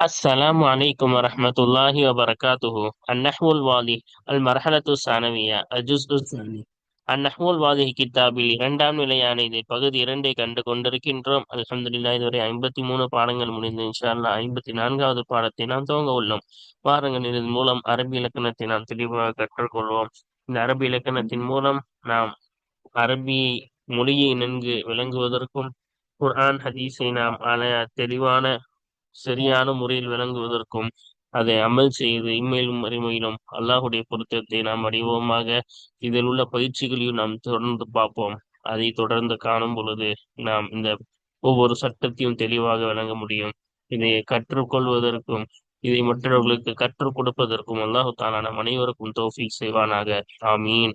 السلام عليكم ورحمة الله وبركاته النحو الواضح المرحلة الثانوية الجزء الثاني النحو الواضح கித்தாபில் இரண்டாம் நிலையான இதில் பகுதி இரண்டை கண்டு கொண்டிருக்கின்றோம் அல்ஹம்துலில்லா இதுவரை ஐம்பத்தி மூணு பாடங்கள் முடிந்து இன்ஷா அல்லாஹ் ஐம்பத்தி நான்காவது பாடத்தை நாம் துவங்க உள்ளோம் வாருங்கள் இதன் மூலம் அரபி இலக்கணத்தை நாம் தெளிவாக கற்றுக்கொள்வோம் இந்த அரபி இலக்கணத்தின் மூலம் நாம் அரபி மொழியை நன்கு விளங்குவதற்கும் குர்ஆன் ஹதீஸை நாம் அல தெளிவான சரியான முறையில் விளங்குவதற்கும் அதை அமல் செய்து இம்மையிலும் மறுமையிலும் அல்லாஹுடைய பொருத்தத்தை நாம் அடைவோமாக இதில் உள்ள பயிற்சிகளையும் நாம் தொடர்ந்து பார்ப்போம். அதை தொடர்ந்து காணும் பொழுது நாம் இந்த ஒவ்வொரு சட்டத்தையும் தெளிவாக விளங்க முடியும். இதை கற்றுக்கொள்வதற்கும் இதை மற்றவர்களுக்கு கற்றுக் கொடுப்பதற்கும் அல்லாஹு தாலா அனைவருக்கும் தோஃபிக் செய்வானாக. ஆமீன்.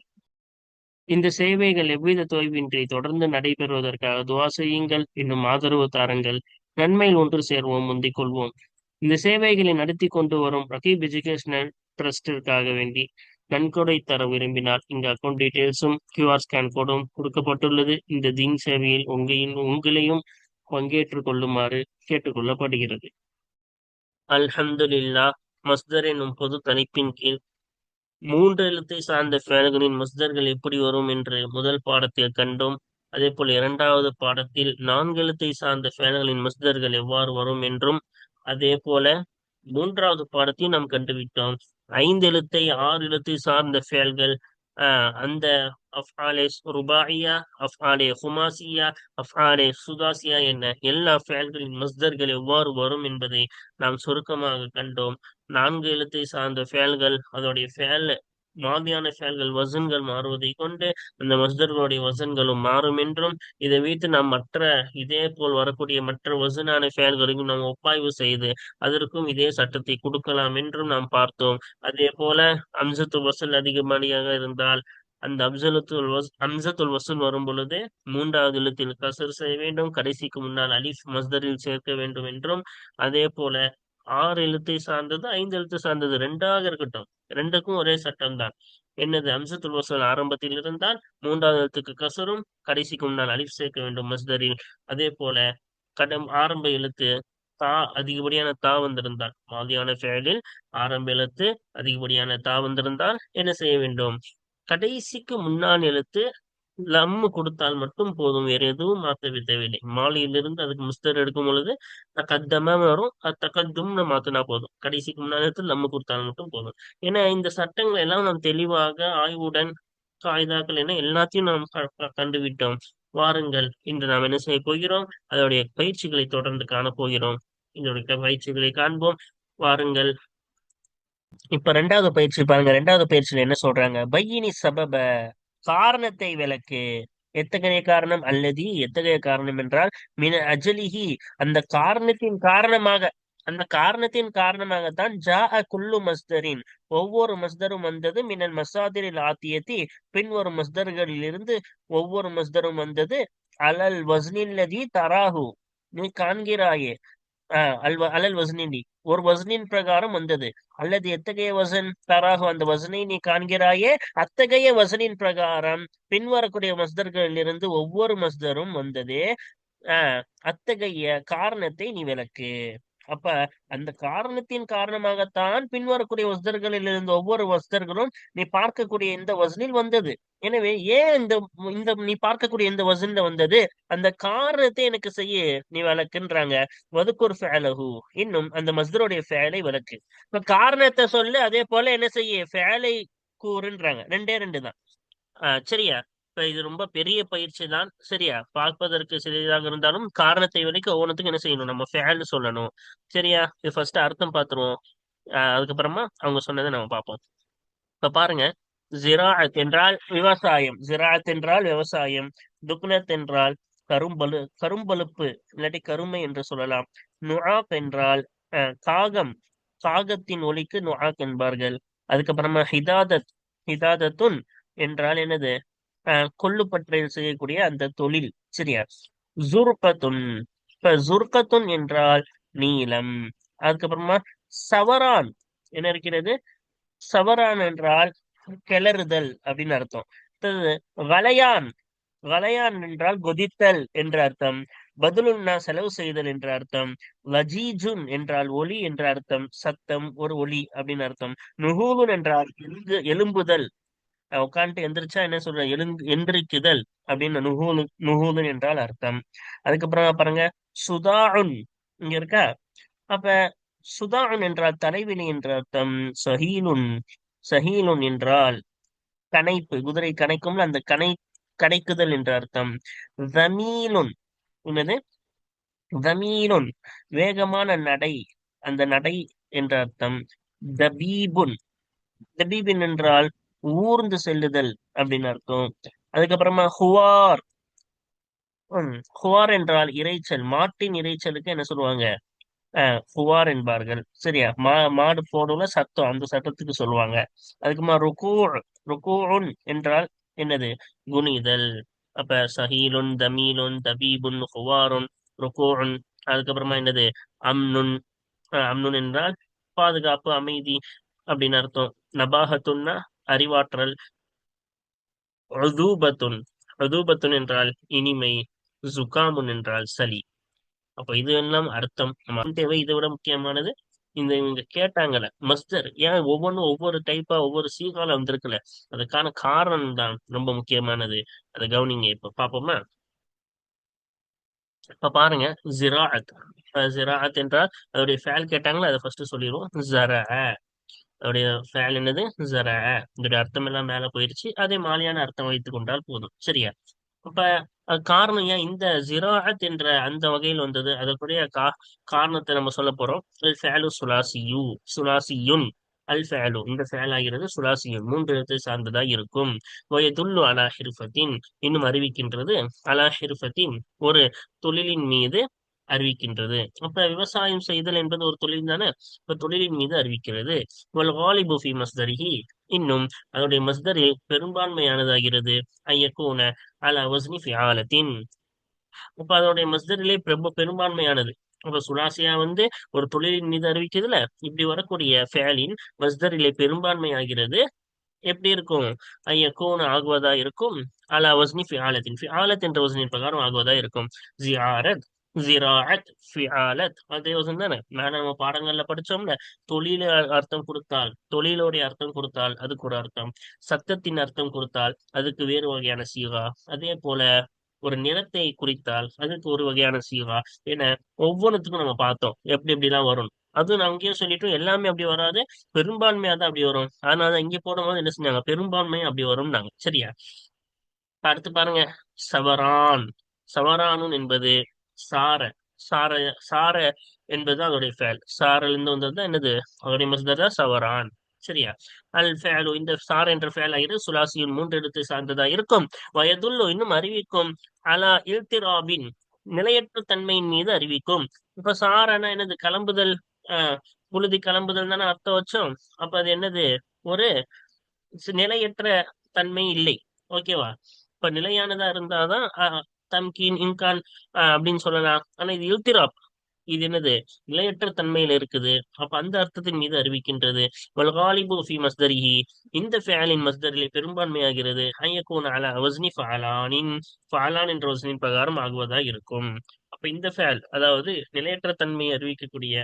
இந்த சேவைகள் எவ்வித தொய்வின்றி தொடர்ந்து நடைபெறுவதற்காக துவா செய்யுங்கள். இன்னும் ஆதரவு தாருங்கள். நன்மையில் ஒன்று சேர்வோம் முந்திக் கொள்வோம். இந்த சேவைகளை நடத்தி கொண்டு வரும் ரகீப் எஜுகேஷனல் ட்ரஸ்டிற்காக வேண்டி நன்கொடை தர விரும்பினால் இந்த அக்கௌண்ட் டீட்டெயில்ஸும் கியூஆர் ஸ்கேன் கோடும் கொடுக்கப்பட்டுள்ளது. இந்த தீன் சேவையில் உங்களின் உங்களையும் பங்கேற்றுக் கொள்ளுமாறு கேட்டுக்கொள்ளப்படுகிறது. அல்ஹம்துலில்லா மஸ்தர் என்னும் பொது தலைப்பின் கீழ் மூன்று எழுத்தை சார்ந்த ஃபேன்களின் மஸ்தர்கள் எப்படி வரும் என்று முதல் பாடத்தில் கண்டோம். அதே போல் இரண்டாவது பாடத்தில் நான்கு எழுத்தை சார்ந்த ஃபேல்களின் மஸ்தர்கள் எவ்வாறு வரும் என்றும் அதே போல மூன்றாவது பாடத்தையும் நாம் கண்டுவிட்டோம். ஐந்து எழுத்தை ஆறு எழுத்தை சார்ந்த ஃபேல்கள் ஆஹ் அந்த அஃபாலே ருபாயியா அஃபாலே ஹுமாசியா அஃபாலே சுதாசியா என எல்லா ஃபேல்களின் மஸ்தர்கள் எவ்வாறு வரும் என்பதை நாம் சுருக்கமாக கண்டோம். நான்கு எழுத்தை சார்ந்த ஃபேல்கள் அதோடைய ஃபேல் மாதியான ஃபேல்கள் வசன்கள் மாறுவதை கொண்டு அந்த மஸ்தர்களுடைய வசன்களும் மாறும் என்றும் இதை வைத்து நாம் மற்ற இதே போல் வரக்கூடிய மற்ற வசனான ஃபேல்களையும் நாம் ஒப்பாய்வு செய்து அதற்கும் இதே சட்டத்தை கொடுக்கலாம் என்றும் நாம் பார்த்தோம். அதே போல அம்சத்து வசல் அதிகப்படியாக இருந்தால் அந்த அப்சலத்துல் வஸ் அம்சத்துல் வசூல் வரும் பொழுது மூன்றாவது எழுத்தில் கசர் செய்ய வேண்டும் கடைசிக்கு முன்னால் அலிஃப் மஸ்தரில் சேர்க்க வேண்டும் என்றும் அதே போல ஆறு எழுத்தை சார்ந்தது ஐந்து எழுத்து சார்ந்தது ரெண்டாக இருக்கட்டும். ரெண்டுக்கும் ஒரே சட்டம் தான் என்னது? அம்சத்துல் வசூல் ஆரம்பத்தில் இருந்தால் மூன்றாவது எழுத்துக்கு கசரும் கடைசிக்கு முன்னால் அலிஃப் சேர்க்க வேண்டும் மஸ்தரில். அதே போல கடம் ஆரம்ப எழுத்து தா அதிகப்படியான தா வந்திருந்தால் மாதியான செயலில் ஆரம்ப எழுத்து அதிகப்படியான தா வந்திருந்தால் என்ன செய்ய வேண்டும்? கடைசிக்கு முன்னால் எழுத்து லம்மு கொடுத்தால் மட்டும் போதும். வேறு எதுவும் மாற்ற தேவையில்லை. மாலையிலிருந்து அதுக்கு முஸ்தர் எடுக்கும் பொழுது தக்கத்தமா வரும் தக்கத்தும்னு மாத்தினா போதும். கடைசிக்கு முன்னாடி லம் லம்மு கொடுத்தால் மட்டும் போதும். ஏன்னா இந்த சட்டங்கள் எல்லாம் நாம் தெளிவாக ஆய்வுடன் காய்தாக்கள் என எல்லாத்தையும் நாம் கண்டுவிட்டோம். வாருங்கள். இன்று நாம் என்ன செய்ய போகிறோம்? அதோடைய பயிற்சிகளை தொடர்ந்து காணப்போகிறோம் இதோடைய பயிற்சிகளை காண்போம். வாருங்கள். இப்ப ரெண்டாவது பயிற்சி பாருங்க. ரெண்டாவது பயிற்சியில என்ன சொல்றாங்க? பையினி சபப. காரணத்தை விளக்கு. எத்தகைய காரணம்? அல்லது எத்தகைய காரணம் என்றால் மின அஜலிஹி அந்த காரணத்தின் காரணமாக அந்த காரணத்தின் காரணமாகத்தான் ஜா அ குல்லு மஸ்தரின். ஒவ்வொரு மஸ்தரும் வந்தது மினல் மசாதிரில் ஆத்தியத்தி பின்வரும் மஸ்தர்களிலிருந்து ஒவ்வொரு மஸ்தரும் வந்தது அலல் வஸ்னில்லதி தராஹு. நீ காண்கிறாயே அலல் வசனினி ஒரு வசனின் பிரகாரம் வந்தது. அல்லது எத்தகைய வசன்? தராக அந்த வசனை நீ காண்கிறாயே அத்தகைய வசனின் பிரகாரம். பின்வரக்கூடிய மஸ்தர்களில் இருந்து ஒவ்வொரு மஸ்தரும் வந்ததே ஆஹ் அத்தகைய காரணத்தை நீ விளக்கு. அப்ப அந்த காரணத்தின் காரணமாகத்தான் பின்வரக்கூடிய வஸ்தர்களில் இருந்த ஒவ்வொரு வஸ்தர்களும் நீ பார்க்கக்கூடிய இந்த வசனில் வந்தது. எனவே ஏன் இந்த இந்த நீ பார்க்கக்கூடிய இந்த வசனில் வந்தது? அந்த காரணத்தை எனக்கு செய்ய நீ விளக்குன்றாங்க வதுக்கூர் ஃபேலஹு இன்னும் அந்த மஸ்தருடைய ஃபேலை விளக்கு இப்ப காரணத்தை சொல்லு அதே போல என்ன செய்ய? ஃபேலை கூறுன்றாங்க. ரெண்டே ரெண்டு தான். ஆஹ் சரியா? இப்ப இது ரொம்ப பெரிய பயிற்சி தான். சரியா? பார்ப்பதற்கு சிறியதாக இருந்தாலும் காரணத்தை வரைக்கும் ஒவ்வொன்றுத்துக்கும் என்ன செய்யணும்? நம்ம ஃபேன் சொல்லணும். சரியா? இது ஃபர்ஸ்ட் அர்த்தம் பார்த்துருவோம் அதுக்கப்புறமா அவங்க சொன்னதை நம்ம பார்ப்போம். இப்ப பாருங்க. ஜிராத் என்றால் விவசாயம். ஜிராத் என்றால் விவசாயம். துக்னத் என்றால் கரும்பலு கரும்பழுப்பு இல்லாட்டி கருமை என்று சொல்லலாம். நுஆப் என்றால் காகம். காகத்தின் ஒலிக்கு நுஆக் என்பார்கள். அதுக்கப்புறமா ஹிதாதத். ஹிதாதத்துன் என்றால் என்னது? கொள்ளுப்பற்றை செய்யக்கூடிய அந்த தொழில் சரியா? ஜுர்கத்துன் இப்ப ஜுர்கத்துன் என்றால் நீளம். அதுக்கப்புறமா சவரான். என்ன இருக்கிறது? சவரான் என்றால் கிளறுதல் அப்படின்னு அர்த்தம். வளையான். வளையான் என்றால் கொதித்தல் என்ற அர்த்தம். பதிலுன்னா செலவு செய்தல் என்ற அர்த்தம். லஜீஜுன் என்றால் ஒலி என்ற அர்த்தம். சத்தம் ஒரு ஒலி அப்படின்னு அர்த்தம். நுகூலுன் என்றால் எலும்பு எலும்புதல். உட்காந்துட்டு எந்திரிச்சா என்ன சொல்ற? எழுந்து எந்திரிக்குதல் அப்படின்னு நுகூலு நுகூலுன் என்றால் அர்த்தம். அதுக்கப்புறம் பாருங்க சுதாஉன் இங்க இருக்கா? அப்ப சுதாஉன் என்றால் தலைவினி என்ற அர்த்தம். சஹீலுன் சஹீலுன் என்றால் கனைப்பு குதிரை கனைக்கும்ல அந்த கனை கனைக்குதல் என்ற அர்த்தம். ஜமீலுன் என்னது? ஜமீலுன் வேகமான நடை அந்த நடை என்ற அர்த்தம். தபீபுன் தபீபின் என்றால் ஊர்ந்து செல்லுதல் அப்படின்னு அர்த்தம். அதுக்கப்புறமா ஹுவார். ஹுவார் என்றால் இறைச்சல் மாட்டின் இறைச்சலுக்கு என்ன சொல்லுவாங்க? ஹுவார் என்பார்கள். சரியா? மா மாடு போடுல சத்தம் அந்த சத்தத்துக்கு சொல்லுவாங்க. அதுக்குமா ருக்கு ருக்கூன் என்றால் என்னது? குனிதல். அப்ப சஹீலுன் தமீலுன் தபீபுன் ஹுவாருன் ருக்கூன் அதுக்கப்புறமா என்னது? அம்னுன். அம்னுன் என்றால் பாதுகாப்பு அமைதி அப்படின்னு அர்த்தம். நபாகத்துன்னா அறிவாற்றல். ருதூபத்துன் ருதூபத்துன் என்றால் இனிமை ஜுகாமுன் என்றால் சளி. அப்ப இது எல்லாம் அர்த்தம். தேவை இதை விட முக்கியமானது இந்த இவங்க கேட்டாங்கல்ல மஸ்தர். ஏன் ஒவ்வொன்றும் ஒவ்வொரு டைப்பா ஒவ்வொரு சீகால வந்திருக்குல்ல அதுக்கான காரணம் தான் ரொம்ப முக்கியமானது. அதை கவனிங்க இப்ப பாப்போமா இப்ப பாருங்க ஜிராத் ஜிராத் என்றால் அதோடைய ஃபேல் கேட்டாங்களா அதை ஃபர்ஸ்ட் சொல்லிடுவோம் ஜர அதோடைய ஃபேல் என்னது? ஜர இதோடைய அர்த்தம் எல்லாம் மேல போயிருச்சு. அதே மாலியான அர்த்தம் வைத்துக் கொண்டால் போதும். சரியா? அப்ப காரணம் ஏன்? இந்த ஜிராஹத் என்ற அந்த வகையில் வந்தது. அதற்குரிய கா காரணத்தை நம்ம சொல்ல போறோம். அல் ஃபேலு சுலாசியு. சுலாசியுன். அல் ஃபேலு. இந்த ஃபேல் ஆகிறது சுலாசியுன். மூன்று எழுத்தை சார்ந்ததா இருக்கும். வயதுல்லு அலா ஹிர்ஃபத்தின். இன்னும் அறிவிக்கின்றது அலா ஹிர்ஃபத்தின். ஒரு தொழிலின் மீது அறிவிக்கின்றது. அப்ப விவசாயம் செய்தல் என்பது ஒரு தொழில் தானே? இப்ப தொழிலின் மீது அறிவிக்கிறது. மஸ்தரிஹி. இன்னும் அதனுடைய மஸ்தரில் பெரும்பான்மையானதாகிறது. ஐயக்கூன அல வஸ்னி ஃபியாலத்தின் அப்ப அதனுடைய மஸ்தரிலே ரொம்ப பெரும்பான்மையானது. அப்ப சுலாசியா வந்து ஒரு தொழிலின் மீது அறிவிக்கிறதுல இப்படி வரக்கூடிய ஃபேலின் மஸ்தரிலே பெரும்பான்மை ஆகிறது எப்படி இருக்கும்? ஐயக்கூன ஆகுவதா இருக்கும்? அல வஸ்னி ஃபியாலத்தின் ஃபியாலத் என்ற வசனின் பிரகாரம் ஆகுவதா இருக்கும்? ஜியாரத். ஜிராஅத் ஃபிஆலத். அதே வசனம் தானே மேல நம்ம பாடங்கள்ல படிச்சோம்ல தொழில அர்த்தம் கொடுத்தால் தொழிலோடைய அர்த்தம் கொடுத்தால் அதுக்கு ஒரு அர்த்தம். சத்தத்தின் அர்த்தம் கொடுத்தால் அதுக்கு வேறு வகையான சீகா. அதே போல ஒரு நிறத்தை குறித்தால் அதுக்கு ஒரு வகையான சீகா. என ஒவ்வொன்றுத்துக்கும் நம்ம பார்த்தோம் எப்படி எப்படிலாம் வரும். அதுவும் நான் அங்கேயும் சொல்லிட்டோம் எல்லாமே அப்படி வராது. பெரும்பான்மையா தான் அப்படி வரும். அதனால இங்க போடும்போது என்ன செஞ்சாங்க? பெரும்பான்மை அப்படி வரும் நாங்க சரியா? அடுத்து பாருங்க சவரான். சவரானுன் என்பது சார சார சார என்பது அதோடைய ஃபேல் சாரல் இருந்து வந்தது தான் என்னது? அதோடைய தான் சவரான். சரியா? அல் ஃபேலு இந்த சார் என்ற ஃபேல் ஆகிறது சுலாசியின் மூன்று எழுத்து சார்ந்ததா இருக்கும். வயதுள்ளோ இன்னும் அறிவிக்கும். அலா இல்திராபின் நிலையற்ற தன்மையின் மீது அறிவிக்கும். இப்ப சாரனா என்னது? கலம்புதல் ஆஹ் புழுதி கலம்புதல் தானே அர்த்தம் வச்சோம். அப்ப அது என்னது? ஒரு நிலையற்ற தன்மை இல்லை. ஓகேவா? இப்ப நிலையானதா இருந்தாதான் தம்கீன் இன்கான் அப்படின்னு சொல்லலாம். ஆனா இது இல்திராப். இது என்னது? நிலையற்ற தன்மையில இருக்குது. அப்ப அந்த அர்த்தத்தின் மீது அறிவிக்கின்றது. வல்காலிபு ஃபி மஸ்தரிஹி. இந்த ஃபேலின் மஸ்தரில் பெரும்பான்மையாகிறது. ஐயக்கூன் அல வஸ்னி ஃபாலானின் ஃபாலான் என்ற வசனின் பிரகாரம் ஆகுவதா இருக்கும். அப்ப இந்த ஃபேல் அதாவது நிலையற்ற தன்மையை அறிவிக்கக்கூடிய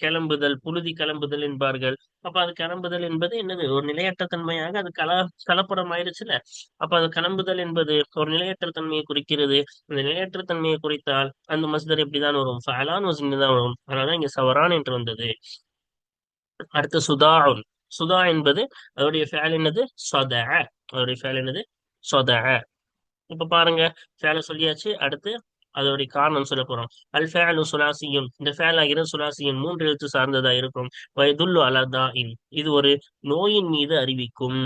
கிளம்புதல் புழுதி கிளம்புதல் என்பார்கள். அப்ப அது கிளம்புதல் என்பது என்னது? ஒரு நிலையற்ற தன்மையாக அது கல கலப்படம் ஆயிடுச்சுல அப்ப அது கிளம்புதல் என்பது ஒரு நிலையற்ற தன்மையை குறிக்கிறது. அந்த நிலையற்ற தன்மையை குறித்தால் அந்த மஸ்தர் எப்படிதான் வரும்? ஃபலான் வசின் தான் வரும். அதனால இங்க சவரான் என்று வந்தது. அடுத்து சுதாவுன் சுதா என்பது அதோடைய ஃபேல் என்னது? சொத அதோடைய ஃபேல் என்னது? சொத இப்ப பாருங்க. ஃபேல சொல்லியாச்சு. அடுத்து அதோடைய காரணம் சொல்ல போறோம் அல் ஃபேலு சுலாசியும் இந்த ஃபேல் ஆகிற சுலாசியும் மூன்று எழுத்து சார்ந்ததா இருக்கும். வயதுல்லு அலதா இன் இது ஒரு நோயின் மீது அறிவிக்கும்.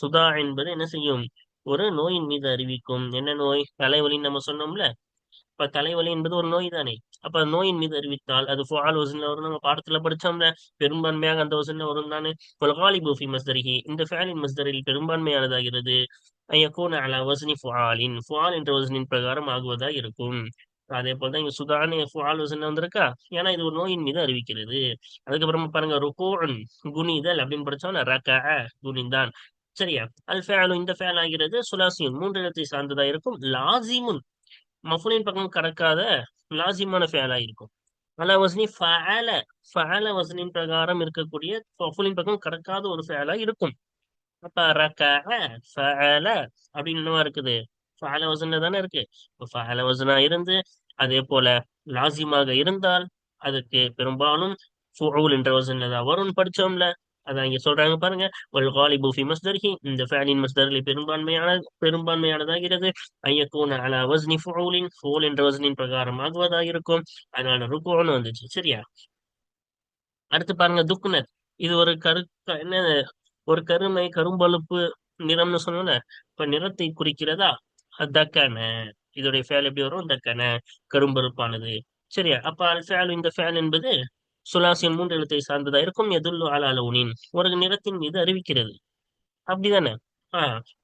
சுதா என்பது என்ன செய்யும்? ஒரு நோயின் மீது அறிவிக்கும். என்ன நோய்? தலைவலின்னு நம்ம சொன்னோம்ல? இப்ப தலைவலி என்பது ஒரு நோய் தானே அப்ப நோயின் மீது அறிவித்தால் அது ஃபுஆல் வசன்ல வரும். நம்ம பாடத்துல படிச்சோம்ல பெரும்பான்மையாக அந்த வசன்ல வரும் தானே பொலகாலி பூஃபி இந்த ஃபேலின் மஸ்தரில் பெரும்பான்மையானதாகிறது. ஐயக்கோன் அலா வசனி ஃபுஆலின். ஃபுஆல் என்ற வசனின் பிரகாரம் ஆகுவதா இருக்கும். அதே போலதான் இங்க சுதானு ஃபுஆல் வசன் வந்திருக்கா? ஏன்னா இது ஒரு நோயின் மீது அறிவிக்கிறது. அதுக்கப்புறமா பாருங்க ருகோன் குனிதல் அப்படின்னு படிச்சோம்னா ரக குனிந்தான். சரியா? அல் ஃபேலு இந்த ஃபேல் ஆகிறது சுலாசியும் மூன்று இடத்தை சார்ந்ததா இருக்கும். லாசிமுன் மஃபுலின் பக்கம் கடக்காத லாசிமான ஃபேலா இருக்கும் அலா வசனி ஃபஅல ஃபஅல வசனின் பிரகாரம் இருக்கக்கூடிய மஃபுலின் பக்கம் கடக்காத ஒரு ஃபேலா இருக்கும். அப்ப ரக்கஅ ஃபஅல அப்படின்னு என்னவா இருக்குது? ஃபஅல வசன்ல தானே இருக்கு. இப்போ ஃபஅல வசனா இருந்து அதே போல லாசிமாக இருந்தால் அதுக்கு பெரும்பாலும் ஃபுஊல் என்ற வசன்ல தான் வரும்னு படிச்சோம்ல. அதான் இங்க சொல்றாங்க பாருங்க ஒரு காலிபு ஃபி மஸ்தர்ஹி இந்த ஃபேலின் மஸ்தரில் பெரும்பான்மையான பெரும்பான்மையானதாகிறது ஐயக்கூன அலா வஸ்னி ஃபோலின் ஃபுஊல் என்ற வஸ்னின் பிரகாரம் ஆகுவதாக இருக்கும் அதனால ருக்குன்னு வந்துச்சு சரியா? அடுத்து பாருங்க துக்குனத் இது ஒரு கரு என்ன ஒரு கருமை கரும்பழுப்பு நிறம்னு சொன்னோம்ல இப்ப நிறத்தை குறிக்கிறதா? தக்கன. இதோடைய ஃபேல் எப்படி வரும்? தக்கன. கரும்பழுப்பானது சரியா? அப்ப அல் ஃபேல் இந்த ஃபேல் என்பது சுலாசியம் மூன்று எழுத்தை சார்ந்ததா இருக்கும் எதுல்லு அலா லவுனின் ஒரு நிறத்தின் மீது அறிவிக்கிறது. அப்படிதானே?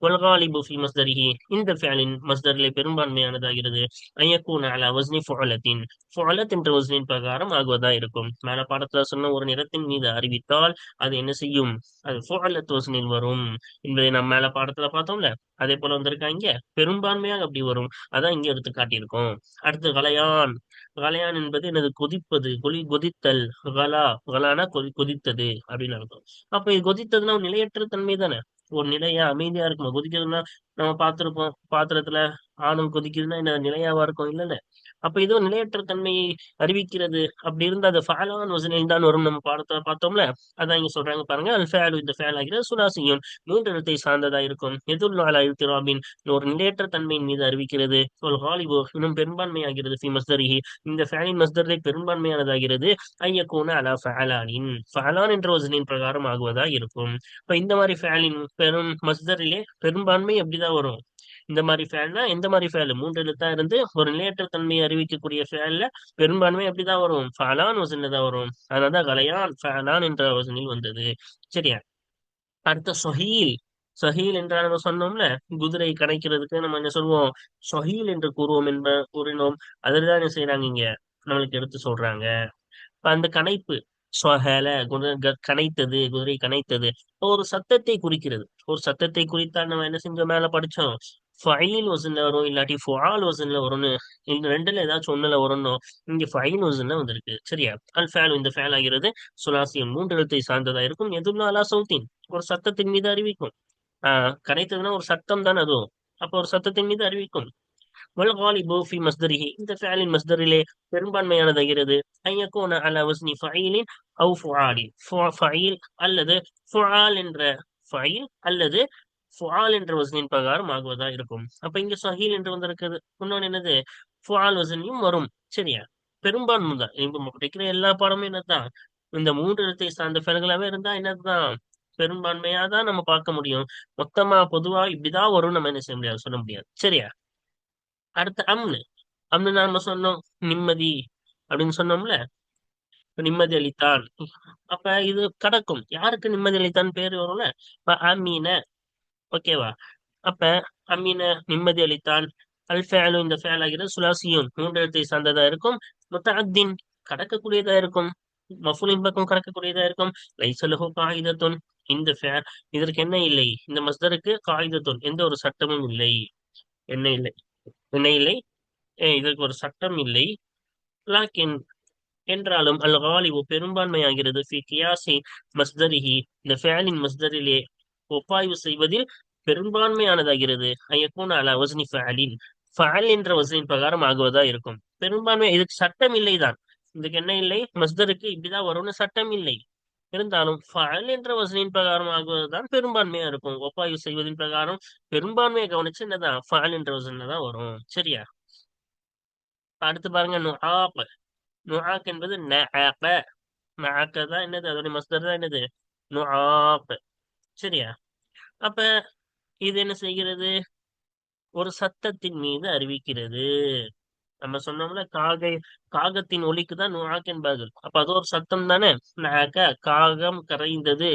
வல்காலிபு ஃபி மஸ்தரிஹி இந்த ஃபேலின் மஸ்தரிலே பெரும்பான்மையானதாகிறது. ஐயக்கூன அலா வஸ்னி ஃபுஅலத்தின். ஃபுஅலத் என்ற வஸ்னின் பிரகாரம் ஆகுவதா இருக்கும். மேல பாடத்துல சொன்ன ஒரு நிறத்தின் மீது அறிவித்தால் அது என்ன செய்யும்? அது ஃபுஅலத் வஸ்னில் வரும். என்பதை நம்ம மேல பாடத்துல பார்த்தோம்ல? அதே போல வந்திருக்காங்க பெரும்பான்மையாக அப்படி வரும். அதான் இங்க எடுத்து காட்டியிருக்கோம். அடுத்து கலையான். கலையான் என்பது எனது கொதிப்பது. கொலி கொதித்தல். கலா. கலானா கொதி கொதித்தது. அப்படின்னு அர்த்தம். அப்ப இது கொதித்ததுன்னா நிலையற்ற தன்மை தானே? ஒரு நிலையா அமைதியா இருக்குமா கொதிக்கிறதுனா நம்ம பாத்திருப்போம் பாத்திரத்துல ஆணும் கொதிக்குதுன்னா என்ன நிலையாவா இருக்கும்? இல்லைல்ல அப்ப இது நிலையற்ற தன்மையை அறிவிக்கிறது. அப்படி இருந்தா அது ஃபேலான் வசனில் தான் வரும் நம்ம பாடத்தை பார்த்தோம்ல. அதான் இங்க சொல்றாங்க பாருங்க. அல் ஃபேலு இந்த ஃபேல் ஆகிறது சுலாசியும் மூன்று இடத்தை சார்ந்ததா இருக்கும். எதுல் அலா இல்திராபின் ஒரு நிலையற்ற தன்மையின் மீது அறிவிக்கிறது. ஒரு ஹாலிபோ இன்னும் பெரும்பான்மையாகிறது ஃபி மஸ்தரிஹி. இந்த ஃபேலின் மஸ்தரே பெரும்பான்மையானதாகிறது. ஐயக்கூன அலா ஃபேலானின் ஃபேலான் என்ற வசனின் பிரகாரம் ஆகுவதா இருக்கும். இப்ப இந்த மாதிரி ஃபேலின் பெரும் மஸ்தரிலே பெரும்பான்மை எப்படிதான் வரும். இந்த மாதிரி ஃபேல்னா எந்த மாதிரி ஃபேல் மூன்று எழுத்தா இருந்து ஒரு நிலையற்ற தன்மையை அறிவிக்கக்கூடிய ஃபேல்ல பெரும்பான்மை எப்படிதான் வரும். ஃபலான் வசனில் தான் வரும். அதனால கலையான் ஃபலான் என்ற வசனில் வந்தது. சரியா? அடுத்த சொஹீல் சொஹீல் என்றால் நம்ம சொன்னோம்ல குதிரை கணக்கிறதுக்கு நம்ம என்ன சொல்லுவோம் சொஹீல் என்று கூறுவோம் என்ப கூறினோம். அதில் என்ன செய்யறாங்க இங்க? நம்மளுக்கு எடுத்து சொல்றாங்க. அந்த கணைப்பு சொஹல குதிரை க- கனைத்தது குதிரை கனைத்தது ஒரு சத்தத்தை குறிக்கிறது. ஒரு சத்தத்தை குறித்தா நம்ம என்ன செஞ்சோம்? மேல படிச்சோம் ஃபைல் வசன்ல வரும் இல்லாட்டி ஃபுஆல் வசன்ல வரும்னு இந்த ரெண்டுல ஏதாச்சும் ஒண்ணுல வரும்னோ இங்க ஃபைல் வசன்ல வந்திருக்கு. சரியா? அல் ஃபேல் இந்த ஃபேல் ஆகிறது சுலாசியம் மூன்று எழுத்தை சார்ந்ததா இருக்கும். எதுனா அலா சவுத்தின் ஒரு சத்தத்தின் மீது அறிவிக்கும். ஆஹ் கனைத்ததுன்னா ஒரு சத்தம் தானே அதுவும். அப்போ ஒரு சத்தத்தின் மீது அறிவிக்கும். வல்காலிபு ஃபி மஸ்தரிஹி இந்த ஃபேலின் மஸ்தரிலே பெரும்பான்மையானதாகிறது ஐயக்கோன அல வஸ்னி ஃபைலின் அவு ஃபுஆலின் ஃபைல் அல்லது ஃபுஆல் என்ற ஃபைல் அல்லது ஃபுஆல் என்ற வசனின் பிரகாரம் ஆகுவதா இருக்கும். அப்ப இங்க சஹீல் என்று வந்திருக்குது. இன்னொன்னு என்னது? ஃபுஆல் வசனியும் வரும். சரியா? பெரும்பான்மை தான். இப்ப படிக்கிற எல்லா பாடமும் என்னதான் இந்த மூன்று இடத்தை சார்ந்த ஃபேல்களாவே இருந்தா என்னதுதான்? பெரும்பான்மையா தான் நம்ம பார்க்க முடியும். மொத்தமா பொதுவா இப்படிதான் வரும். நம்ம என்ன செய்ய முடியாது? சொல்ல முடியாது. சரியா? அடுத்து அம்னு. அம்னு நாம சொன்னோம் நிம்மதி அப்படின்னு சொன்னோம்ல? நிம்மதி அளித்தான். அப்ப இது கடக்கும். யாருக்கு நிம்மதி அளித்தான் பேர் வரும்ல? இப்ப அமீன ஓகேவா அப்ப அமீன நிம்மதி அளித்தான் அல் இந்த ஃபேல் ஆகிறது சுலாசியும் மூன்று எழுத்தை சார்ந்ததா இருக்கும். முத்தஅத்தின் கடக்கக்கூடியதா இருக்கும். மஃபுலின் பக்கம் கடக்கக்கூடியதா இருக்கும். லைசலுஹு காயிதத்துன் இந்த ஃபேல் இதற்கு என்ன இல்லை. இந்த மஸ்தருக்கு காயிதத்துன் எந்த ஒரு சட்டமும் இல்லை. என்ன இல்லை. என்ன இல்லை. இதற்கு ஒரு சட்டம் இல்லை. லாக்கின் என்றாலும் அல் காலிபு பெரும்பான்மையாகிறது. ஃபி கியாசி மஸ்தரிஹி இந்த ஃபேலின் மஸ்தரிலே ஒப்பாய்வு செய்வதில் பெரும்பான்மையானதாகிறது. ஐயக்கூன் அல வசனி ஃபஅலின். ஃபஅல் என்ற வசனின் பிரகாரம் ஆகுவதா இருக்கும். பெரும்பான்மை இதுக்கு சட்டம் இல்லைதான். இதுக்கு என்ன இல்லை? மஸ்தருக்கு இப்படிதான் வரும்னு சட்டம் இல்லை. இருந்தாலும் ஃபஅல் என்ற வசனின் பிரகாரம் ஆகுவதுதான் பெரும்பான்மையா இருக்கும். ஒப்பாய்வு செய்வதின் பிரகாரம் பெரும்பான்மையை கவனிச்சு என்னதான் ஃபஅல் என்ற வசனில தான் வரும். சரியா? அடுத்து பாருங்க நுஆப். நுஆக் என்பது நஆக நஆக தான் என்னது? அதோட மஸ்தர் தான் என்னது? நுஆப். சரியா? அப்ப இது என்ன செய்கிறது? ஒரு சத்தத்தின் மீது அறிவிக்கிறது. நம்ம சொன்னோம்ல காகை காகத்தின் ஒலிக்கு தான் நுஆக் என்பார்கள். அப்ப அது ஒரு சத்தம் தானே? நஅக காகம் கரைந்தது.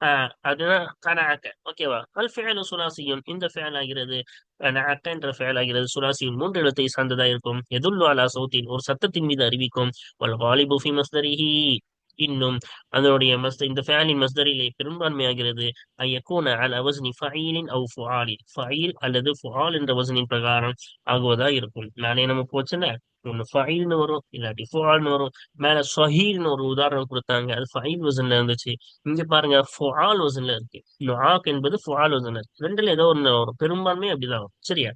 ஆஹ் அதுதான் கனஅக ஓகேவா அல் ஃபிஅலு சுலாசியும் இந்த ஃபேல் ஆகிறது. நஅக என்ற ஃபேல் ஆகிறது. சுலாசியின் மூன்று எழுத்தை சார்ந்ததா இருக்கும். எதுல்லு அலா சௌத்தின் ஒரு சத்தத்தின் மீது அறிவிக்கும். வல் காலிபு ஃபி மஸ்தரிஹி. இன்னும் அதனுடைய மஸ்த இந்த ஃபேலின் மஸ்தரிலே பெரும்பான்மையாகிறது. ஐயக்கூன அல் வஸ்னி ஃபயிலின் அவு ஃபுஆலின். ஃபயில் அல்லது ஃபுஆல் என்ற வசனின் பிரகாரம் ஆகுவதா இருக்கும். நானே நம்ம போச்சுன்னா ஒன்று ஃபைல்னு வரும் இல்லாட்டி ஃபுஆல்னு வரும். மேல சொஹீல்னு ஒரு உதாரணம் கொடுத்தாங்க. அது ஃபைல் வசன்ல இருந்துச்சு. இங்க பாருங்க ஃபுஆல் வசன்ல இருக்கு. நுஆக் என்பது ஃபுஆல் வசன்ல இருக்கு. ரெண்டுல ஏதோ ஒன்று வரும். பெரும்பான்மை அப்படிதான் வரும். சரியா?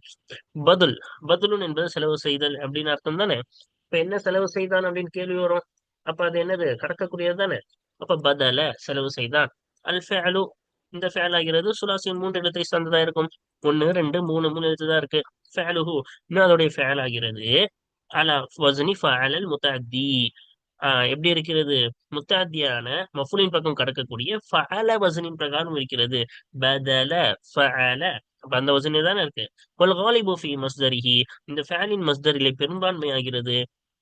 பதில். பதிலுன் என்பது செலவு செய்தல் அப்படின்னு அர்த்தம் தானே? இப்ப என்ன செலவு செய்தான் அப்படின்னு கேள்வி வரும்? அப்ப அது என்னது? கடக்கக்கூடியது தானே அப்ப பதல செலவு செய்தான். அல் ஃபேலு இந்த ஃபேல் ஆகிறது சுலாசியின் மூன்று எழுத்தை சார்ந்ததா இருக்கும். ஒன்னு ரெண்டு மூணு மூணு எழுத்து தான் இருக்கு. ஃபேலுஹு இன்னும் அதோடைய ஃபேல் ஆகிறது அலா வசனி ஃபேலல் முத்தாத்தி ஆஹ் எப்படி இருக்கிறது? முத்தாத்தியான மஃபுலின் பக்கம் கடக்கக்கூடிய ஃபஅல வசனின் பிரகாரம் இருக்கிறது. பதல ஃபஅல. அப்ப அந்த வசனி தானே இருக்கு. வல் காலிபு ஃபி மஸ்தரிஹி. இந்த ஃபேலின் மஸ்தரிலே பெரும்பான்மையாகிறது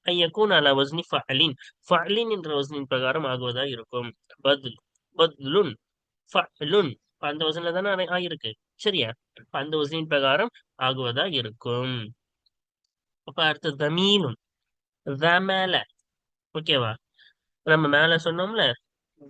ஐயக்கூன் அலா வஸ்னி ஃபஅலின் ஃபஅலின் என்ற வசனின் பிரகாரம் ஆகுவதா இருக்கும். பத்ல் பத்லுன் ஃபஅலுன் அந்த வசனில தானே ஆ- ஆயிருக்கு. சரியா? அந்த வசனின் பிரகாரம் ஆகுவதா இருக்கும். அப்ப அடுத்து தமீனும் த மேல. ஓகேவா நம்ம மேல சொன்னோம்ல?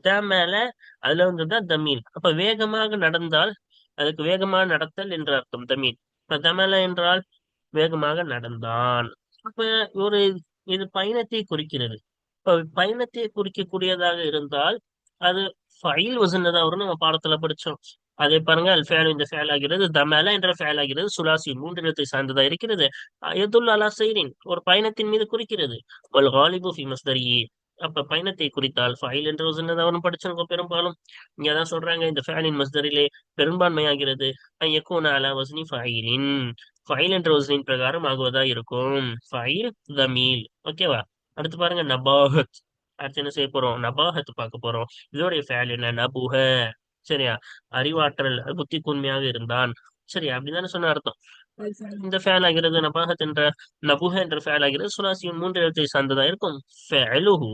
த மேல அதுல வந்துதான் தமீன் அப்ப வேகமாக நடந்தால் அதுக்கு வேகமாக நடத்தல் என்ற அர்த்தம் தமீன் இப்ப தமல என்றால் வேகமாக நடந்தான். அப்ப ஒரு இது பயணத்தை குறிக்கிறது. இப்ப பயணத்தை குறிக்கக்கூடியதாக இருந்தால் அது ஃபைல் வசனதா வரும். நம்ம பாடத்துல படிச்சோம். அதே பாருங்க அல் ஃபேல் இந்த ஃபேல் ஆகிறது தமேலா என்ற ஃபேல் ஆகிறது சுலாசி மூன்று எழுத்தை சார்ந்ததா இருக்கிறது. எதுல் அலா சைரின் ஒரு பயணத்தின் மீது குறிக்கிறது. வல் ஹாலிபு ஃபி மஸ்தரியே அப்ப பயணத்தை குறித்தால் ஃபைல் என்ற வசனதா வரும் படிச்சிருக்கோம் பெரும்பாலும். இங்கதான் சொல்றாங்க இந்த ஃபேலின் மஸ்தரிலே பெரும்பான்மையாகிறது. எக்கோன அலா வஸ்னி ஃபைலின் ஃபைல் என்ற வசனின் பிரகாரம் ஆகுவதா இருக்கும். ஃபைல் மீல் ஓகேவா அடுத்து பாருங்க நபாஹத். அடுத்து என்ன செய்ய போறோம்? நபாஹத் பார்க்க போறோம். இதோடைய ஃபேல் என்ன? நபுஹ. சரியா? அறிவாற்றல் புத்தி கூர்மையாக இருந்தான். சரியா அப்படிதானே சொன்ன அர்த்தம். இந்த ஃபேல் ஆகிறது நபாஹத் என்ற நபுஹ என்ற ஃபேல் ஆகிறது. சுலாசியின் மூன்று எழுத்தை சார்ந்ததா இருக்கும். ஃபேலுஹு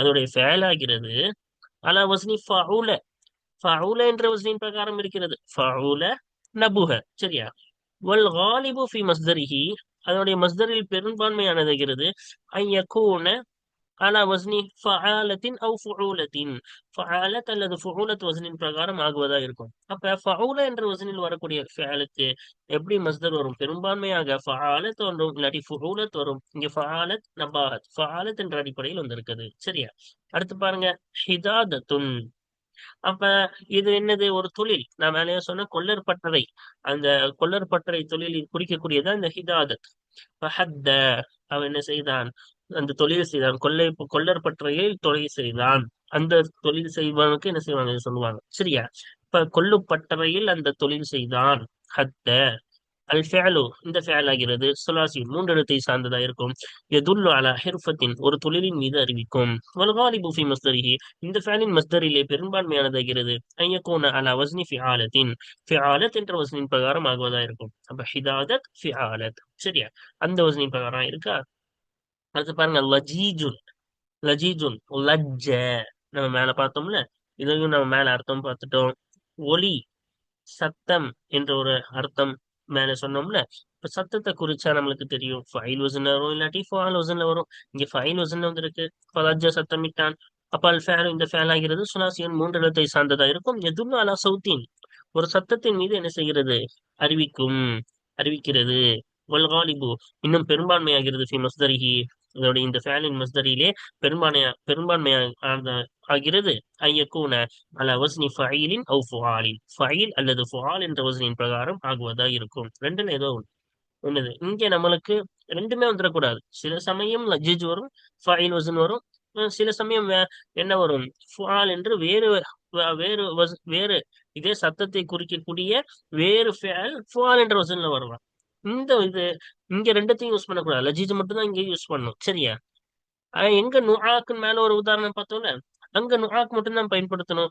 அதோடைய ஃபேல் ஆகிறது. அலா வஸ்னி ஃபவுல ஃபவுல என்ற வசனின் பிரகாரம் இருக்கிறது. ஃபவுல நபுஹ. சரியா? வல் காலிபு ஃபி மஸ்தரிஹி. அதனுடைய மஸ்தரில் பெரும்பான்மையானதுகிறது ஐ யகூன அலா வஸ்னி ஃபஆலத்தின் அவு ஃபுஊலத்தின் ஃபஆலத் அல்லது ஃபுஊலத் வசனின் பிரகாரம் ஆகுவதா இருக்கும். அப்ப ஃபவுல என்ற வசனில் வரக்கூடிய ஃபேலுக்கு எப்படி மஸ்தர் வரும்? பெரும்பான்மையாக ஃபஆலத் வரும் இல்லாட்டி ஃபுஊலத் வரும். இங்க ஃபஆலத் நபாஹத் ஃபஆலத் என்ற அடிப்படையில் வந்திருக்குது. சரியா? அடுத்து பாருங்க. ஹிதாதத்துன் அப்ப இது என்னது? ஒரு தொழில். நான் மேலேயே சொன்ன கொல்லர் பட்டறை. அந்த கொல்லர் பட்டறை தொழிலில் குறிக்கக்கூடியதான் இந்த ஹிதாதத் அவன் என்ன செய்தான்? அந்த தொழில் செய்தான். கொள்ளை கொல்லர் பட்டறையில் தொழில் செய்தான். அந்த தொழில் செய்வனுக்கு என்ன செய்வாங்க? சொல்லுவாங்க. சரியா? இப்ப கொல்லு பட்டறையில் அந்த தொழில் செய்தான். ஹத்த. அல் ஃபேலு. இந்த ஃபேல் ஆகிறது. சுலாசி மூன்றெழுத்தை சார்ந்ததா இருக்கும். எதுல்லு அலா ஹிர்ஃபத்தின். ஒரு தொழிலின் மீது அறிவிக்கும். வல்காலி புஃபி மஸ்தரிஹி. இந்த ஃபேலின் மஸ்தரிலே பெரும்பான்மையானதாகிறது ஐயக்கோன அலா வஸ்னி ஃபிஆலத்தின். ஃபிஆலத் என்ற வசனின் பிரகாரம் ஆகுவதா இருக்கும். அப்ப ஹிதாதத் ஃபிஆலத். சரியா? அந்த வசனின் பிரகாரம் இருக்கா? அடுத்து பாருங்க லஜீஜுன். லஜீஜுன் லஜ்ஜ. நம்ம மேல பார்த்தோம்ல இதையும் நம்ம மேல அர்த்தம் பார்த்துட்டோம். ஒலி சத்தம் என்ற ஒரு அர்த்தம் மேல சொன்னோம்ல இப்ப சத்தத்தை குறிச்சா நம்மளுக்கு தெரியும். ஃபைல் வசன்ல வரும் இல்லாட்டி ஃபால் வசன்ல வரும். இங்க ஃபைல் வசன்ல வந்திருக்கு. ஃபலஜ்ஜ சத்தமிட்டான் அப்ப அல் ஃபேலும் இந்த ஃபேல் ஆகிறது சுனாசியன் மூன்று எழுத்தை சார்ந்ததா இருக்கும். எதுவும் அலா சவுத்தின். ஒரு சத்தத்தின் மீது என்ன செய்கிறது? அறிவிக்கும் அறிவிக்கிறது. வல் இன்னும் பெரும்பான்மையாகிறது ஃபி மஸ்தரிஹி. இதோட இந்த ஃபேலின் மஸ்தரியிலே பெரும்பான்மையா பெரும்பான்மையா ஆகிறது. ஐயக்கூன அல வசனி ஃபைலின் அவு ஃபுஆலின். ஃபைல் அல்லது ஃபுஆல் என்ற வசனின் பிரகாரம் ஆகுவதா இருக்கும். ரெண்டுல ஏதோ ஒன்று ஒண்ணுது இங்க நம்மளுக்கு ரெண்டுமே வந்துடக்கூடாது. சில சமயம் லஜிஜ் வரும் ஃபைல் வசன் வரும். சில சமயம் வே- என்ன வரும்? ஃபுஆல் என்று வேறு வேறு வேறு இதே சத்தத்தை குறிக்கக்கூடிய வேறு ஃபேல் ஃபுஆல் என்ற வசன்ல வரலாம். இந்த இது இங்க ரெண்டுத்தையும் யூஸ் பண்ணக்கூடாது லஜீஜ் மட்டும்தான் இங்க யூஸ் பண்ணணும். சரியா? எங்க நுஆக்கு மேல ஒரு உதாரணம் பார்த்தோம்ல? அங்க நுஆக் மட்டும் தான் பயன்படுத்தணும்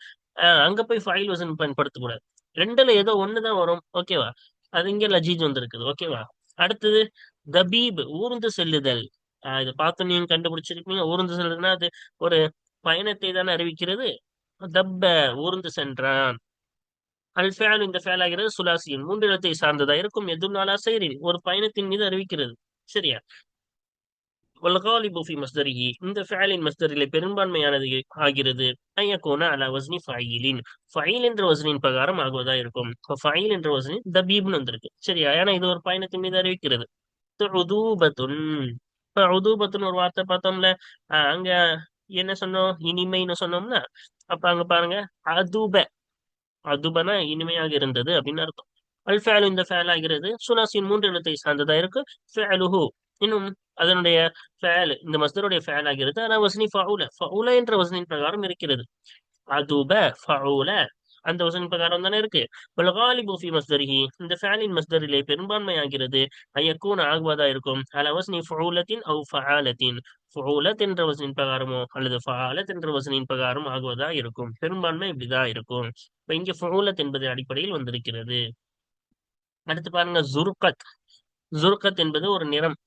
அங்க போய் ஃபைல் வசன் பயன்படுத்தக்கூடாது. ரெண்டுல ஏதோ ஒண்ணுதான் வரும். ஓகேவா அது இங்க லஜீஜ் வந்திருக்குது. ஓகேவா அடுத்தது தபீப் ஊர்ந்து செல்லுதல். இதை பார்த்து நீங்க கண்டுபிடிச்சிருப்பீங்க. ஊர்ந்து செல்லுதுன்னா அது ஒரு பயணத்தை தானே அறிவிக்கிறது? தப்ப ஊர்ந்து சென்றான். அல் ஃபேல் இந்த ஃபேல் ஆகிறது சுலாசியின் மூன்று இடத்தை சார்ந்ததா இருக்கும்? எதுனாலா சரி ஒரு பயணத்தின் மீது அறிவிக்கிறது. சரியா? வல்காலிபு மஸ்தரிஹி. இந்த ஃபேலின் மஸ்தரிலே பெரும்பான்மையானது ஆகிறது. ஐயக்கோன அலா வஸ்னி ஃபைலின். ஃபைல் என்ற வசனின் பிரகாரம் ஆகுவதா இருக்கும். ஃபைல் என்ற வசனின் தபீப்னு வந்திருக்கு. சரியா? ஏன்னா இது ஒரு பயணத்தின் மீது அறிவிக்கிறது. உதூபத்துன் இப்ப உதூபத்துன்னு ஒரு வார்த்தை பார்த்தோம்ல அங்க என்ன சொன்னோம்? இனிமைன்னு சொன்னோம்னா அப்ப அங்க பாருங்க அதுப. அதுபனா இனிமையாக இருந்தது அப்படின்னு அர்த்தம். அல் ஃபேலு இந்த ஃபேல் ஆகிறது சுனாசின் மூன்று எழுத்தை சார்ந்ததா இருக்கு. ஃபேலுஹு இன்னும் அதனுடைய ஃபேல் இந்த மஸ்தருடைய ஃபேல் ஆகிறது ஆனா வசனி ஃபவுல ஃபவுல என்ற வசனின் பிரகாரம் இருக்கிறது. அதுப ஃபவுல அந்த வசனின் பிரகாரம் தானே இருக்கு? வல்காலிபு மஸ்தரிஹி. இந்த ஃபேலின் மஸ்தரிலே பெரும்பான்மையாகிறது ஐயக்கூன் ஆகுவதா இருக்கும்? அல வஸ்னி ஃபவுலத்தின் அவு ஃபஆலத்தின். ஃபவுலத் என்ற வசனின் பிரகாரமோ? அல்லது ஃபஆலத் என்ற வசனின் பிரகாரம் ஆகுவதா இருக்கும்? பெரும்பான்மை இப்படிதான் இருக்கும். இப்ப இங்க ஃபவுலத் என்பது அடிப்படையில் வந்திருக்கிறது. அடுத்து பாருங்க ஜுர்கத் ஜுர்கத் என்பது ஒரு நிறம்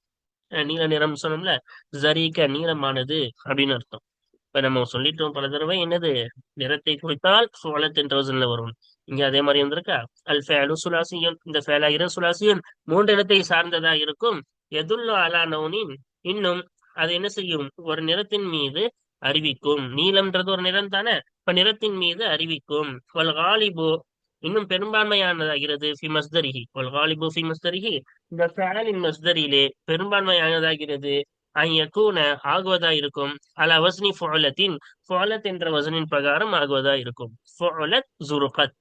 நீல நிறம் சொன்னோம்ல? ஜரீக நீளமானது அப்படின்னு அர்த்தம். இப்ப நம்ம சொல்லிட்டோம் பல தடவை என்னது? நிறத்தை குறித்தால் சோழ என்ற தௌசண்ட்ல வரும். இங்க அதே மாதிரி வந்திருக்கா? அல் ஃபேலு சுலாசியன். இந்த ஃபேலாகிற சுலாசியன் மூன்று இடத்தை சார்ந்ததா இருக்கும். எதுல்லோ அலா நோனின்? இன்னும் அது என்ன செய்யும்? ஒரு நிறத்தின் மீது அறிவிக்கும். நீலம்ன்றது ஒரு நிறம் தானே? இப்ப நிறத்தின் மீது அறிவிக்கும். வல்காலிபோ இன்னும் பெரும்பான்மையானதாகிறது ஃபி மஸ்தரிஹி. வல்காலிபோ ஃபி மஸ்தரிஹி. இந்த ஃபேலின் மஸ்தரியிலே பெரும்பான்மையானதாகிறது ஐயக்கூன ஆகுவதா இருக்கும் அல வஸ்னி ஃபோலத்தின் ஃபோலத் என்ற வசனின் பிரகாரம் ஆகுவதா இருக்கும் ஃபோலத் ஜுருகத்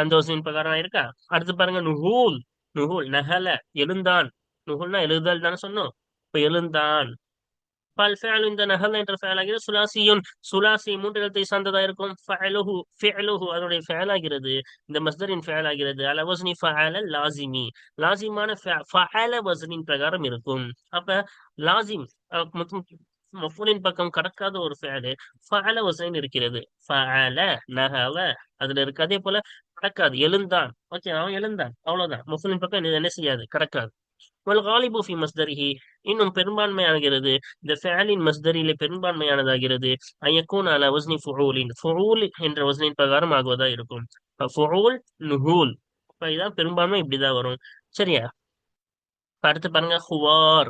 அந்த வசனின் பிரகாரம் இருக்கா? அடுத்து பாருங்க நுகூல். நுகூல். நகல. எழுந்தான். நுகூல்னா எழுதல் தானே சொன்னோம். இப்ப எழுந்தான். பல் ஃபேலு இந்த நகல் என்ற ஃபேலாகிறது. சுலாசியுன் சுலாசி மூன்று எழுத்தை சார்ந்ததா இருக்கும். ஃபஅலுஹு ஃபிஅலுஹு அதனுடைய ஃபேலாகிறது. இந்த மஸ்தரின் ஃபேலாகிறது. அல வசனி ஃபஅல லாசிமி. லாசிமான ஃபஅல வசனின் பிரகாரம் இருக்கும். அப்ப லாசிம் மஃபூலின் பக்கம் கடக்காத ஒரு ஃபேலு ஃபஅல வசனின் இருக்கிறது. ஃபஅல நகல அதுல இருக்கு. அதே போல கடக்காது. எழுந்தான். ஓகே அவன் எழுந்தான். அவ்வளவுதான். மஃபூலின் பக்கம் என்ன செய்யாது? கடக்காது. வல்காலிபு ஃபி மஸ்தரிஹி. இன்னும் பெரும்பான்மையாகிறது. இந்த ஃபேலின் மஸ்தரிலே பெரும்பான்மையானதாகிறது. ஐயக்கூன் அல வஸ்னி ஃபுஹூலின் ஃபுஹூல் என்ற வஸ்னின் பிரகாரம் ஆகுவதா இருக்கும். ஃபுஹூல் நுஹூல். இப்ப இதான் பெரும்பான்மை இப்படிதான் வரும். சரியா? அடுத்து பாருங்க ஹுவார்.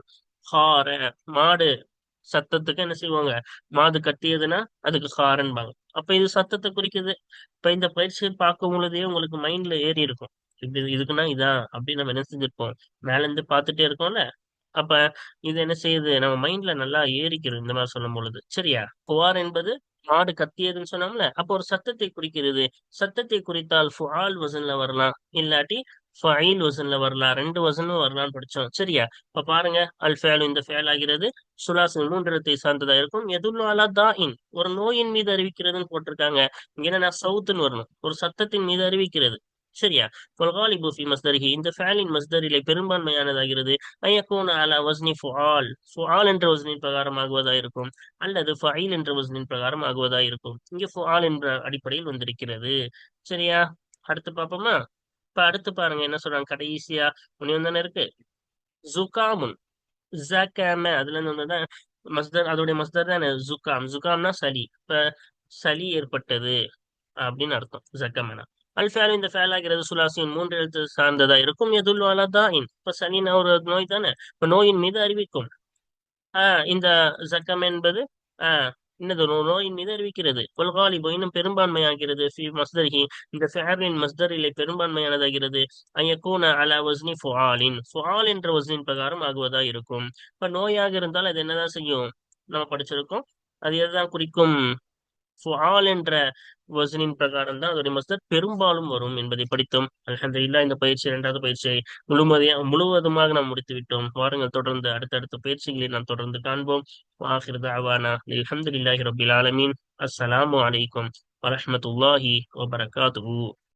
ஹார. மாடு. சத்தத்துக்கு என்ன செய்வாங்க? மாடு கட்டியதுன்னா அதுக்கு ஹாரன்பாங்க. அப்ப இது சத்தத்தை குறிக்குது. இப்ப இந்த பயிற்சி பார்க்கும் பொழுதே உங்களுக்கு மைண்ட்ல ஏறி இருக்கும். இதுக்குன்னா இதான் அப்படின்னு நம்ம என்ன செஞ்சிருப்போம். மேல இருந்து பார்த்துட்டே இருக்கோம்ல. அப்ப இது என்ன செய்யுது? நம்ம மைண்ட்ல நல்லா ஏறிக்கிறோம் இந்த மாதிரி சொல்லும் பொழுது. சரியா? புவார் என்பது மாடு கத்தியதுன்னு சொன்னோம்ல அப்போ ஒரு சத்தத்தை குறிக்கிறது. சத்தத்தை குறித்தால் ஃபுஆல் வசன்ல வரலாம். இல்லாட்டி ஃபைல் வசன்ல வரலாம். ரெண்டு வசனும் வரலாம்னு படிச்சோம். சரியா? இப்ப பாருங்க. அல் ஃபேல் இந்த ஃபேல் ஆகிறது. சுலாசு மூன்றத்தை சார்ந்ததா இருக்கும். எதுனாலா தாயின் ஒரு நோயின் மீது அறிவிக்கிறதுன்னு போட்டிருக்காங்க. இங்க என்னன்னா சவுத்துன்னு வரணும். ஒரு சத்தத்தின் மீது அறிவிக்கிறது. சரியா? கொல்காலிபு ஃபி மஸ்தரிகி இந்த ஃபேலின் மஸ்தரிலே பெரும்பான்மையானதாகிறது. ஐயக்கோன அலா வஸ்னி ஃபுஆல் ஃபுஆல் என்ற வசனின் பிரகாரம் ஆகுவதா இருக்கும். அல்லது ஃபைல் என்ற வசனின் பிரகாரம் ஆகுவதா இருக்கும். இங்கே ஃபுஆல் என்ற அடிப்படையில் வந்திருக்கிறது. சரியா? அடுத்து பார்ப்போமா? இப்ப அடுத்து பாருங்க என்ன சொல்றாங்க? கடைசியா ஒன்னு தானே இருக்கு? ஜுகாமுன் ஜக்காம அதுல இருந்து வந்ததான் மஸ்தர் அதோடைய மஸ்தர் தானே? ஜுகாம் ஜுகாம்னா சளி. இப்ப சளி ஏற்பட்டது அப்படின்னு அர்த்தம். ஜக்கமனா அல் ஃபேல் இந்த ஃபேல் ஆகிறது சுலாசியின் மூன்று எழுத்து சார்ந்ததா இருக்கும். எதுல் அலா இப்போ இப்ப சனினா ஒரு நோய் தானே? இப்ப நோயின் மீது அறிவிக்கும். ஆஹ் இந்த ஜக்கம் என்பது ஆஹ் என்னது? நோயின் மீது அறிவிக்கிறது. கொல்காலிபு இன்னும் பெரும்பான்மையாகிறது. ஃபி மஸ்தர்ஹி இந்த ஃபேரின் மஸ்தரிலே பெரும்பான்மையானதாகிறது. ஐயக்கூன அலா வஸ்னி ஃபுஆலின். ஃபுஆல் என்ற வஸ்னின் பிரகாரம் ஆகுவதா இருக்கும். இப்ப நோயாக இருந்தால் அது என்னதான் செய்யும்? நம்ம படிச்சிருக்கோம். அது எதுதான் குறிக்கும்? ஃபுஆல் என்ற வசனின் பிரகாரம் தான் அதோடைய மஸ்தர் பெரும்பாலும் வரும் என்பதை படித்தோம். இல்லா இந்த பயிற்சி இரண்டாவது பயிற்சியை முழுமதியா முழுவதுமாக நாம் முடித்து விட்டோம் வாருங்கள் தொடர்ந்து அடுத்தடுத்த பயிற்சிகளை நாம் தொடர்ந்து காண்போம். வாஹிர் தஅவானா அல்ஹம்துலில்லாஹி ரப்பில் ஆலமீன். அஸ்ஸலாமு அலைக்கும் வரஹ்மத்துல்லாஹி வபரகாத்துஹு.